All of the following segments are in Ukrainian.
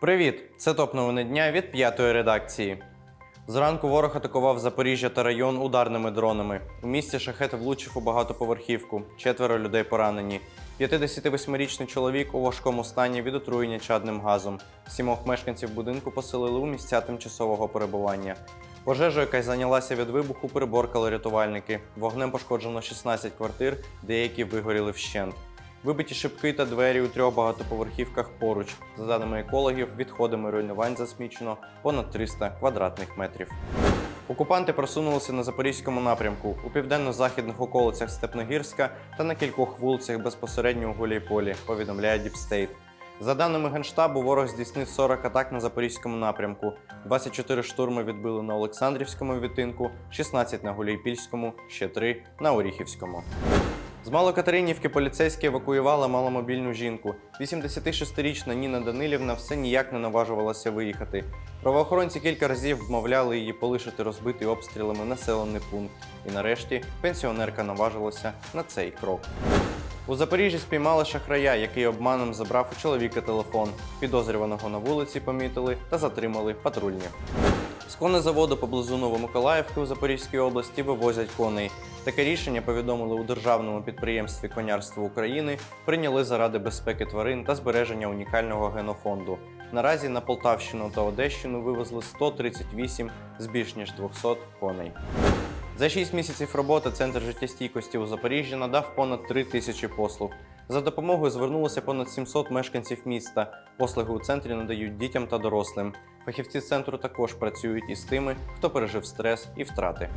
Привіт! Це топ новини дня від п'ятої редакції. Зранку ворог атакував Запоріжжя та район ударними дронами. У місті шахет влучив у багатоповерхівку. Четверо людей поранені. 58-річний чоловік у важкому стані від отруєння чадним газом. Сімох мешканців будинку поселили у місця тимчасового перебування. Пожежу, яка зайнялася від вибуху, приборкали рятувальники. Вогнем пошкоджено 16 квартир, деякі вигоріли вщент. Вибиті шибки та двері у трьох багатоповерхівках поруч. За даними екологів, відходами руйнувань засмічено понад 300 квадратних метрів. Окупанти просунулися на запорізькому напрямку у південно-західних околицях Степногірська та на кількох вулицях безпосередньо у Гуляйполі, повідомляє Діпстейт. За даними Генштабу, ворог здійснив 40 атак на запорізькому напрямку, 24 штурми відбили на Олександрівському відтинку, 16 на Гуляйпільському, ще 3 на Оріхівському. З Малокатеринівки поліцейські евакуювали маломобільну жінку. 86-річна Ніна Данилівна все ніяк не наважувалася виїхати. Правоохоронці кілька разів вмовляли її полишити розбитий обстрілами населений пункт. І нарешті пенсіонерка наважилася на цей крок. У Запоріжжі спіймали шахрая, який обманом забрав у чоловіка телефон. Підозрюваного на вулиці помітили та затримали патрульні. З конезаводу поблизу Новомиколаївки у Запорізькій області вивозять коней. Таке рішення повідомили у державному підприємстві Конярство України, прийняли заради безпеки тварин та збереження унікального генофонду. Наразі на Полтавщину та Одещину вивезли 138 з більш ніж 200 коней. За 6 місяців роботи Центр життєстійкості у Запоріжжі надав понад 3 тисячі послуг. За допомогою звернулося понад 700 мешканців міста. Послуги у центрі надають дітям та дорослим. Фахівці центру також працюють із тими, хто пережив стрес і втрати.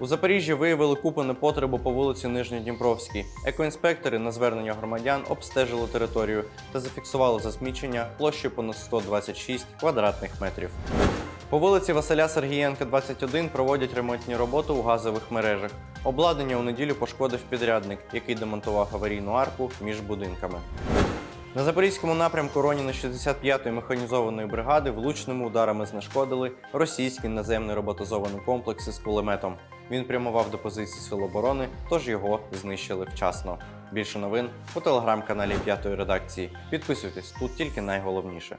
У Запоріжжі виявили купу непотребу по вулиці Нижньодніпровській. Екоінспектори на звернення громадян обстежили територію та зафіксували засмічення площею понад 126 квадратних метрів. По вулиці Василя Сергієнка, 21 проводять ремонтні роботи у газових мережах. Обладнання у неділю пошкодив підрядник, який демонтував аварійну арку між будинками. На запорізькому напрямку Роніна 65-ї механізованої бригади влучними ударами знешкодили російський наземний роботизований комплекс із кулеметом. Він прямував до позицій Сил оборони, тож його знищили вчасно. Більше новин у телеграм-каналі п'ятої редакції. Підписуйтесь тут тільки найголовніше.